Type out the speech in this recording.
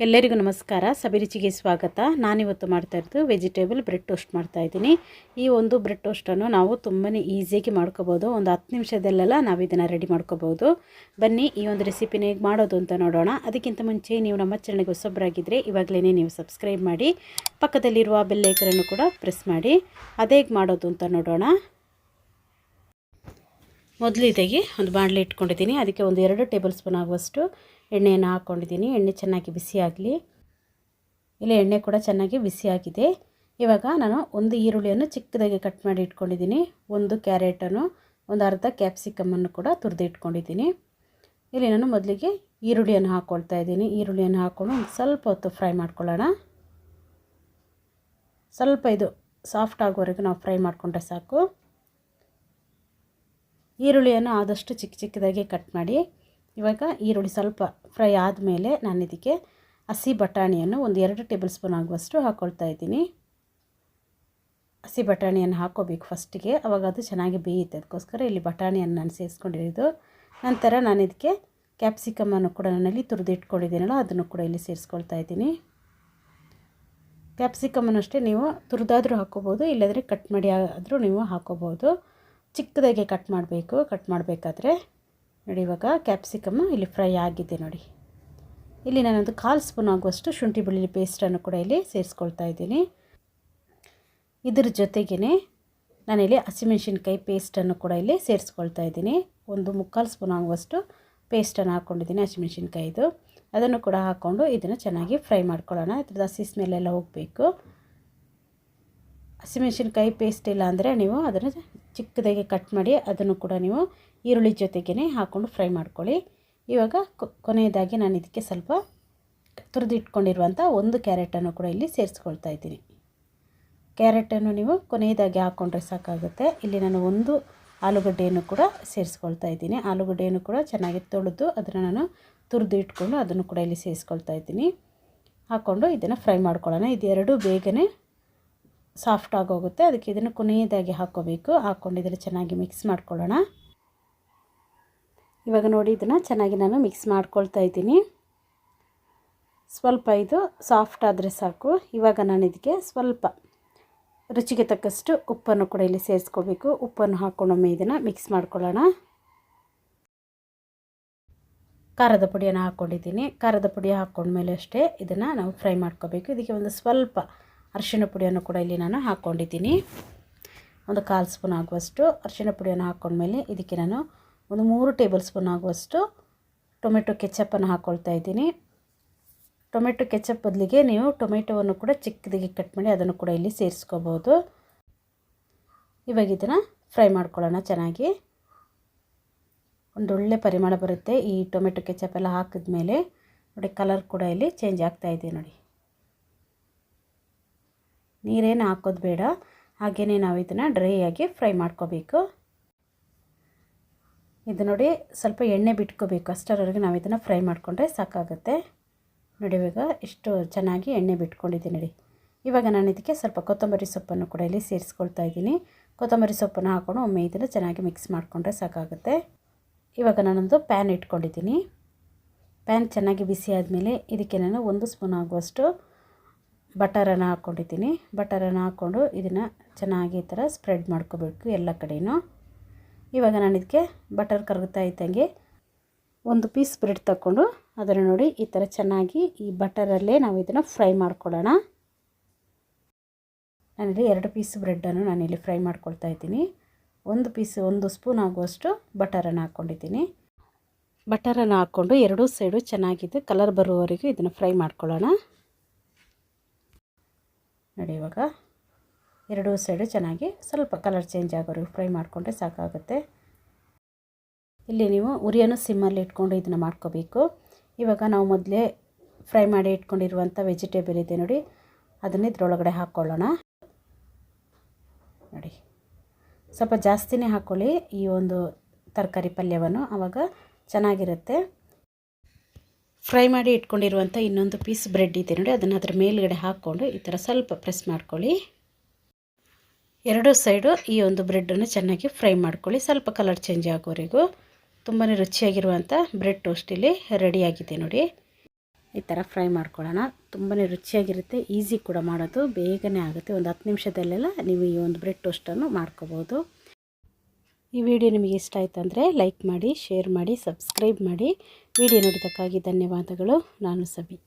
ಎಲ್ಲರಿಗೂ ನಮಸ್ಕಾರ. ಸಬಿರುಚಿಗೆ ಸ್ವಾಗತ. ನಾನಿವತ್ತು ಮಾಡ್ತಾ ಇರೋದು ವೆಜಿಟೇಬಲ್ ಬ್ರೆಡ್ ಟೋಸ್ಟ್ ಮಾಡ್ತಾ ಇದ್ದೀನಿ. ಈ ಒಂದು ಬ್ರೆಡ್ ಟೋಸ್ಟನ್ನು ನಾವು ತುಂಬಾ ಈಸಿಯಾಗಿ ಮಾಡ್ಕೋಬೋದು. ಒಂದು ಹತ್ತು ನಿಮಿಷದಲ್ಲೆಲ್ಲ ನಾವು ಇದನ್ನು ರೆಡಿ ಮಾಡ್ಕೋಬೋದು. ಬನ್ನಿ, ಈ ಒಂದು ರೆಸಿಪಿನ ಹೇಗೆ ಮಾಡೋದು ಅಂತ ನೋಡೋಣ. ಅದಕ್ಕಿಂತ ಮುಂಚೆ ನೀವು ನಮ್ಮ ಚಾನಲ್ಗೆ ಹೊಸೊಬ್ಬರಾಗಿದ್ದರೆ ಇವಾಗಲೇ ನೀವು ಸಬ್ಸ್ಕ್ರೈಬ್ ಮಾಡಿ, ಪಕ್ಕದಲ್ಲಿರುವ ಬೆಲ್ಲೈಕರನ್ನು ಕೂಡ ಪ್ರೆಸ್ ಮಾಡಿ. ಅದೇ ಮಾಡೋದು ಅಂತ ನೋಡೋಣ. ಮೊದಲಿದಾಗಿ ಒಂದು ಬಾಣಲೆ ಇಟ್ಕೊಂಡಿದ್ದೀನಿ. ಅದಕ್ಕೆ ಒಂದು ಎರಡು ಟೇಬಲ್ ಸ್ಪೂನ್ ಆಗುವಷ್ಟು ಎಣ್ಣೆಯನ್ನು ಹಾಕ್ಕೊಂಡಿದ್ದೀನಿ. ಎಣ್ಣೆ ಚೆನ್ನಾಗಿ ಬಿಸಿ ಆಗಲಿ. ಇಲ್ಲಿ ಎಣ್ಣೆ ಕೂಡ ಚೆನ್ನಾಗಿ ಬಿಸಿಯಾಗಿದೆ ಇವಾಗ ನಾನು ಒಂದು ಈರುಳ್ಳಿಯನ್ನು ಚಿಕ್ಕದಾಗಿ ಕಟ್ ಮಾಡಿ ಇಟ್ಕೊಂಡಿದ್ದೀನಿ. ಒಂದು ಕ್ಯಾರೆಟನ್ನು, ಒಂದು ಅರ್ಧ ಕ್ಯಾಪ್ಸಿಕಮ್ಮನ್ನು ಕೂಡ ತುರಿದು ಇಟ್ಕೊಂಡಿದ್ದೀನಿ. ಇಲ್ಲಿ ನಾನು ಮೊದಲಿಗೆ ಈರುಳ್ಳಿಯನ್ನು ಹಾಕ್ಕೊಳ್ತಾ ಇದ್ದೀನಿ. ಈರುಳ್ಳಿಯನ್ನು ಹಾಕ್ಕೊಂಡು ಸ್ವಲ್ಪ ಹೊತ್ತು ಫ್ರೈ ಮಾಡ್ಕೊಳ್ಳೋಣ. ಸ್ವಲ್ಪ ಇದು ಸಾಫ್ಟ್ ಆಗೋವರೆಗೂ ನಾವು ಫ್ರೈ ಮಾಡಿಕೊಂಡ್ರೆ ಸಾಕು. ಈರುಳ್ಳಿಯನ್ನು ಆದಷ್ಟು ಚಿಕ್ಕ ಚಿಕ್ಕದಾಗಿ ಕಟ್ ಮಾಡಿ ಇವಾಗ ಈರುಳ್ಳಿ ಸ್ವಲ್ಪ ಫ್ರೈ ಆದಮೇಲೆ ನಾನು ಇದಕ್ಕೆ ಹಸಿ ಬಟಾಣಿಯನ್ನು ಒಂದು ಎರಡು ಟೇಬಲ್ ಸ್ಪೂನ್ ಆಗುವಷ್ಟು ಹಾಕ್ಕೊಳ್ತಾ ಇದ್ದೀನಿ. ಹಸಿ ಬಟಾಣಿಯನ್ನು ಹಾಕ್ಕೋಬೇಕು ಫಸ್ಟಿಗೆ, ಅವಾಗ ಅದು ಚೆನ್ನಾಗಿ ಬೇಯುತ್ತೆ. ಅದಕ್ಕೋಸ್ಕರ ಇಲ್ಲಿ ಬಟಾಣಿಯನ್ನು ನಾನು ಸೇರಿಸ್ಕೊಂಡಿರೋದು. ನಂತರ ನಾನು ಇದಕ್ಕೆ ಕ್ಯಾಪ್ಸಿಕಮನ್ನು ಕೂಡ ನಾನಲ್ಲಿ ತುರಿದು ಇಟ್ಕೊಂಡಿದ್ದೀನಲ್ಲ ಅದನ್ನು ಕೂಡ ಇಲ್ಲಿ ಸೇರಿಸ್ಕೊಳ್ತಾ ಇದ್ದೀನಿ. ಕ್ಯಾಪ್ಸಿಕಮನ್ನು ಅಷ್ಟೇ ನೀವು ತುರಿದಾದರೂ ಹಾಕ್ಕೋಬೋದು ಇಲ್ಲದ್ರೆ ಕಟ್ ಮಾಡಿ ಆದರೂ ನೀವು ಹಾಕ್ಕೋಬೋದು ಚಿಕ್ಕದಾಗೆ ಕಟ್ ಮಾಡಬೇಕು. ಕಟ್ ಮಾಡಬೇಕಾದ್ರೆ ನೋಡಿ, ಇವಾಗ ಕ್ಯಾಪ್ಸಿಕಮ್ ಇಲ್ಲಿ ಫ್ರೈ ಆಗಿದೆ ನೋಡಿ. ಇಲ್ಲಿ ನಾನೊಂದು ಕಾಲು ಸ್ಪೂನ್ ಆಗುವಷ್ಟು ಶುಂಠಿ ಬೆಳ್ಳುಳ್ಳಿ ಪೇಸ್ಟನ್ನು ಕೂಡ ಇಲ್ಲಿ ಸೇರಿಸ್ಕೊಳ್ತಾ ಇದ್ದೀನಿ. ಇದ್ರ ಜೊತೆಗೇ ನಾನಿಲ್ಲಿ ಹಸಿಮೆಣ್ಸಿನ್ಕಾಯಿ ಪೇಸ್ಟನ್ನು ಕೂಡ ಇಲ್ಲಿ ಸೇರಿಸ್ಕೊಳ್ತಾ ಇದ್ದೀನಿ. ಒಂದು ಮುಕ್ಕಾಲು ಸ್ಪೂನ್ ಆಗುವಷ್ಟು ಪೇಸ್ಟನ್ನು ಹಾಕ್ಕೊಂಡಿದ್ದೀನಿ ಹಸಿಮೆಣ್ಸಿನ್ಕಾಯಿದು. ಅದನ್ನು ಕೂಡ ಹಾಕ್ಕೊಂಡು ಇದನ್ನು ಚೆನ್ನಾಗಿ ಫ್ರೈ ಮಾಡ್ಕೊಳ್ಳೋಣ. ಇದ್ರದ್ದು ಹಸಿ ಸ್ಮೆಲ್ಲೆಲ್ಲ ಹೋಗಬೇಕು. ಹಸಿಮೆಣ್ಸಿನ್ಕಾಯಿ ಪೇಸ್ಟ್ ಇಲ್ಲ ಅಂದರೆ ನೀವು ಅದನ್ನು ಚಿಕ್ಕದಾಗಿ ಕಟ್ ಮಾಡಿ ಅದನ್ನು ಕೂಡ ನೀವು ಈರುಳ್ಳಿ ಜೊತೆಗೇ ಹಾಕ್ಕೊಂಡು ಫ್ರೈ ಮಾಡ್ಕೊಳ್ಳಿ. ಇವಾಗ ಕೊನೆಯದಾಗಿ ನಾನು ಇದಕ್ಕೆ ಸ್ವಲ್ಪ ತುರಿದಿಟ್ಕೊಂಡಿರುವಂಥ ಒಂದು ಕ್ಯಾರೆಟನ್ನು ಕೂಡ ಇಲ್ಲಿ ಸೇರಿಸ್ಕೊಳ್ತಾ ಇದ್ದೀನಿ. ಕ್ಯಾರೆಟನ್ನು ನೀವು ಕೊನೆಯದಾಗಿ ಹಾಕ್ಕೊಂಡ್ರೆ ಸಾಕಾಗುತ್ತೆ. ಇಲ್ಲಿ ನಾನು ಒಂದು ಆಲೂಗಡ್ಡೆಯನ್ನು ಕೂಡ ಸೇರಿಸ್ಕೊಳ್ತಾ ಇದ್ದೀನಿ. ಆಲೂಗಡ್ಡೆಯನ್ನು ಕೂಡ ಚೆನ್ನಾಗಿ ತೊಳೆದು ಅದನ್ನು ನಾನು ತುರಿದು ಇಟ್ಕೊಂಡು ಅದನ್ನು ಕೂಡ ಇಲ್ಲಿ ಸೇರಿಸ್ಕೊಳ್ತಾ ಇದ್ದೀನಿ. ಹಾಕ್ಕೊಂಡು ಇದನ್ನು ಫ್ರೈ ಮಾಡ್ಕೊಳ್ಳೋಣ. ಇದೆರಡು ಬೇಗನೆ ಸಾಫ್ಟ್ ಆಗೋಗುತ್ತೆ. ಅದಕ್ಕೆ ಇದನ್ನು ಕೊನೆಯದಾಗಿ ಹಾಕ್ಕೋಬೇಕು ಹಾಕ್ಕೊಂಡು ಇದನ್ನು ಚೆನ್ನಾಗಿ ಮಿಕ್ಸ್ ಮಾಡ್ಕೊಳ್ಳೋಣ. ಇವಾಗ ನೋಡಿ ಇದನ್ನು ಚೆನ್ನಾಗಿ ನಾನು ಮಿಕ್ಸ್ ಮಾಡ್ಕೊಳ್ತಾ ಇದ್ದೀನಿ. ಸ್ವಲ್ಪ ಇದು ಸಾಫ್ಟ್ ಆದರೆ ಸಾಕು. ಇವಾಗ ನಾನು ಇದಕ್ಕೆ ಸ್ವಲ್ಪ ರುಚಿಗೆ ತಕ್ಕಷ್ಟು ಉಪ್ಪನ್ನು ಕೂಡ ಇಲ್ಲಿ ಸೇರಿಸ್ಕೋಬೇಕು. ಉಪ್ಪನ್ನು ಹಾಕ್ಕೊಂಡೊಮ್ಮೆ ಇದನ್ನು ಮಿಕ್ಸ್ ಮಾಡ್ಕೊಳ್ಳೋಣ. ಖಾರದ ಪುಡಿಯನ್ನು ಹಾಕ್ಕೊಂಡಿದ್ದೀನಿ ಖಾರದ ಪುಡಿ ಹಾಕ್ಕೊಂಡ್ಮೇಲೆ ಅಷ್ಟೇ ಇದನ್ನು ನಾವು ಫ್ರೈ ಮಾಡ್ಕೋಬೇಕು. ಇದಕ್ಕೆ ಒಂದು ಸ್ವಲ್ಪ ಅರಿಶಿಣ ಪುಡಿಯನ್ನು ಕೂಡ ಇಲ್ಲಿ ನಾನು ಹಾಕ್ಕೊಂಡಿದ್ದೀನಿ ಒಂದು ಕಾಲು ಸ್ಪೂನ್ ಆಗುವಷ್ಟು ಅರಿಶಿಣ ಪುಡಿಯನ್ನು ಹಾಕ್ಕೊಂಡ್ಮೇಲೆ ಇದಕ್ಕೆ ನಾನು ಒಂದು ಮೂರು ಟೇಬಲ್ ಸ್ಪೂನ್ ಆಗುವಷ್ಟು ಟೊಮೆಟೊ ಕೆಚಪ್ಪನ್ನು ಹಾಕ್ಕೊಳ್ತಾ ಇದ್ದೀನಿ. ಟೊಮೆಟೊ ಕೆಚಪ್ ಬದಲಿಗೆ ನೀವು ಟೊಮೆಟೊವನ್ನು ಕೂಡ ಚಿಕ್ಕದಾಗಿ ಕಟ್ ಮಾಡಿ ಅದನ್ನು ಕೂಡ ಇಲ್ಲಿ ಸೇರಿಸ್ಕೋಬೋದು ಇವಾಗ ಇದನ್ನು ಫ್ರೈ ಮಾಡ್ಕೊಳ್ಳೋಣ ಚೆನ್ನಾಗಿ. ಒಂದೊಳ್ಳೆ ಪರಿಮಳ ಬರುತ್ತೆ ಈ ಟೊಮೆಟೊ ಕೆಚಪ್ ಎಲ್ಲ ಹಾಕಿದ ಮೇಲೆ ನೋಡಿ ಕಲರ್ ಕೂಡ ಇಲ್ಲಿ ಚೇಂಜ್ ಆಗ್ತಾ ಇದೆ ನೋಡಿ. ನೀರೇನು ಹಾಕೋದು ಬೇಡ ಹಾಗೆಯೇ ನಾವು ಇದನ್ನು ಡ್ರೈ ಆಗಿ ಫ್ರೈ ಮಾಡ್ಕೋಬೇಕು. ಇದು ನೋಡಿ ಸ್ವಲ್ಪ ಎಣ್ಣೆ ಬಿಟ್ಕೋಬೇಕು. ಅಷ್ಟರವರೆಗೆ ನಾವು ಇದನ್ನು ಫ್ರೈ ಮಾಡಿಕೊಂಡ್ರೆ ಸಾಕಾಗುತ್ತೆ. ನೋಡಿ ಇವಾಗ ಎಷ್ಟು ಚೆನ್ನಾಗಿ ಎಣ್ಣೆ ಬಿಟ್ಕೊಂಡಿದ್ದೀನಿ ನೋಡಿ. ಇವಾಗ ನಾನು ಇದಕ್ಕೆ ಸ್ವಲ್ಪ ಕೊತ್ತಂಬರಿ ಸೊಪ್ಪನ್ನು ಕೂಡ ಇಲ್ಲಿ ಸೇರಿಸ್ಕೊಳ್ತಾ ಇದ್ದೀನಿ. ಕೊತ್ತಂಬರಿ ಸೊಪ್ಪನ್ನು ಹಾಕ್ಕೊಂಡು ಒಮ್ಮೆ ಇದನ್ನು ಚೆನ್ನಾಗಿ ಮಿಕ್ಸ್ ಮಾಡಿಕೊಂಡ್ರೆ ಸಾಕಾಗುತ್ತೆ. ಇವಾಗ ನಾನೊಂದು ಪ್ಯಾನ್ ಇಟ್ಕೊಂಡಿದ್ದೀನಿ. ಪ್ಯಾನ್ ಚೆನ್ನಾಗಿ ಬಿಸಿ ಆದಮೇಲೆ ಇದಕ್ಕೆ ನಾನು ಒಂದು ಸ್ಪೂನ್ ಆಗುವಷ್ಟು ಬಟರನ್ನು ಹಾಕ್ಕೊಂಡಿದ್ದೀನಿ ಬಟರನ್ನು ಹಾಕ್ಕೊಂಡು ಇದನ್ನು ಚೆನ್ನಾಗಿ ಈ ಥರ ಸ್ಪ್ರೆಡ್ ಮಾಡ್ಕೋಬೇಕು ಎಲ್ಲ ಕಡೆಯೂ ಇವಾಗ ನಾನು ಇದಕ್ಕೆ ಬಟರ್ ಕರಗುತ್ತಾ ಇದ್ದಂಗೆ ಒಂದು ಪೀಸ್ ಬ್ರೆಡ್ ತಗೊಂಡು ಅದನ್ನು ನೋಡಿ ಈ ಥರ ಚೆನ್ನಾಗಿ ಈ ಬಟರಲ್ಲೇ ನಾವು ಇದನ್ನು ಫ್ರೈ ಮಾಡ್ಕೊಳ್ಳೋಣ. ನಾನಿಲ್ಲಿ ಎರಡು ಪೀಸ್ ಬ್ರೆಡ್ಡನ್ನು ನಾನಿಲ್ಲಿ ಫ್ರೈ ಮಾಡ್ಕೊಳ್ತಾ ಇದ್ದೀನಿ. ಒಂದು ಪೀಸ್ ಒಂದು ಸ್ಪೂನ್ ಆಗುವಷ್ಟು ಬಟರನ್ನು ಹಾಕ್ಕೊಂಡಿದ್ದೀನಿ. ಬಟರನ್ನು ಹಾಕ್ಕೊಂಡು ಎರಡೂ ಸೈಡು ಚೆನ್ನಾಗಿದೆ ಕಲರ್ ಬರುವವರೆಗೂ ಇದನ್ನು ಫ್ರೈ ಮಾಡ್ಕೊಳ್ಳೋಣ. ನೋಡಿ ಇವಾಗ ಎರಡೂ ಸೈಡು ಚೆನ್ನಾಗಿ ಸ್ವಲ್ಪ ಕಲರ್ ಚೇಂಜ್ ಆಗೋರು ಫ್ರೈ ಮಾಡಿಕೊಂಡ್ರೆ ಸಾಕಾಗುತ್ತೆ. ಇಲ್ಲಿ ನೀವು ಉರಿಯನ್ನು ಸಿಮ್ಮಲ್ಲಿ ಇಟ್ಕೊಂಡು ಇದನ್ನು ಮಾಡ್ಕೋಬೇಕು. ಇವಾಗ ನಾವು ಮೊದಲೇ ಫ್ರೈ ಮಾಡಿ ಇಟ್ಕೊಂಡಿರುವಂಥ ವೆಜಿಟೇಬಲ್ ಇದೆ ನೋಡಿ, ಅದನ್ನು ಇದ್ರೊಳಗಡೆ ಹಾಕ್ಕೊಳ್ಳೋಣ ನೋಡಿ, ಸ್ವಲ್ಪ ಜಾಸ್ತಿನೇ ಹಾಕ್ಕೊಳ್ಳಿ ಈ ಒಂದು ತರಕಾರಿ ಪಲ್ಯವನ್ನು ಆವಾಗ ಚೆನ್ನಾಗಿರುತ್ತೆ. ಫ್ರೈ ಮಾಡಿ ಇಟ್ಕೊಂಡಿರುವಂಥ ಇನ್ನೊಂದು ಪೀಸ್ ಬ್ರೆಡ್ ಇದೆ ನೋಡಿ, ಅದನ್ನು ಅದರ ಮೇಲುಗಡೆ ಹಾಕ್ಕೊಂಡು ಈ ಥರ ಸ್ವಲ್ಪ ಪ್ರೆಸ್ ಮಾಡ್ಕೊಳ್ಳಿ. ಎರಡು ಸೈಡು ಈ ಒಂದು ಬ್ರೆಡ್ಡನ್ನು ಚೆನ್ನಾಗಿ ಫ್ರೈ ಮಾಡ್ಕೊಳ್ಳಿ. ಸ್ವಲ್ಪ ಕಲರ್ ಚೇಂಜ್ ಆಗೋವರೆಗೂ ತುಂಬಾ ರುಚಿಯಾಗಿರುವಂಥ ಬ್ರೆಡ್ ಟೋಸ್ಟ್ ಇಲ್ಲಿ ರೆಡಿಯಾಗಿದೆ ನೋಡಿ. ಈ ಥರ ಫ್ರೈ ಮಾಡ್ಕೊಳ್ಳೋಣ. ತುಂಬಾ ರುಚಿಯಾಗಿರುತ್ತೆ, ಈಸಿ ಕೂಡ ಮಾಡೋದು. ಬೇಗನೆ ಆಗುತ್ತೆ, ಒಂದು ಹತ್ತು ನಿಮಿಷದಲ್ಲೆಲ್ಲ ನೀವು ಈ ಒಂದು ಬ್ರೆಡ್ ಟೋಸ್ಟನ್ನು ಮಾಡ್ಕೋಬೋದು. ಈ ವಿಡಿಯೋ ನಿಮಗೆ ಇಷ್ಟ ಆಯಿತು ಅಂದರೆ ಲೈಕ್ ಮಾಡಿ, ಶೇರ್ ಮಾಡಿ, ಸಬ್ಸ್ಕ್ರೈಬ್ ಮಾಡಿ. ವಿಡಿಯೋ ನೋಡಿದ್ದಕ್ಕಾಗಿ ಧನ್ಯವಾದಗಳು. ನಾನು ಸಬಿ.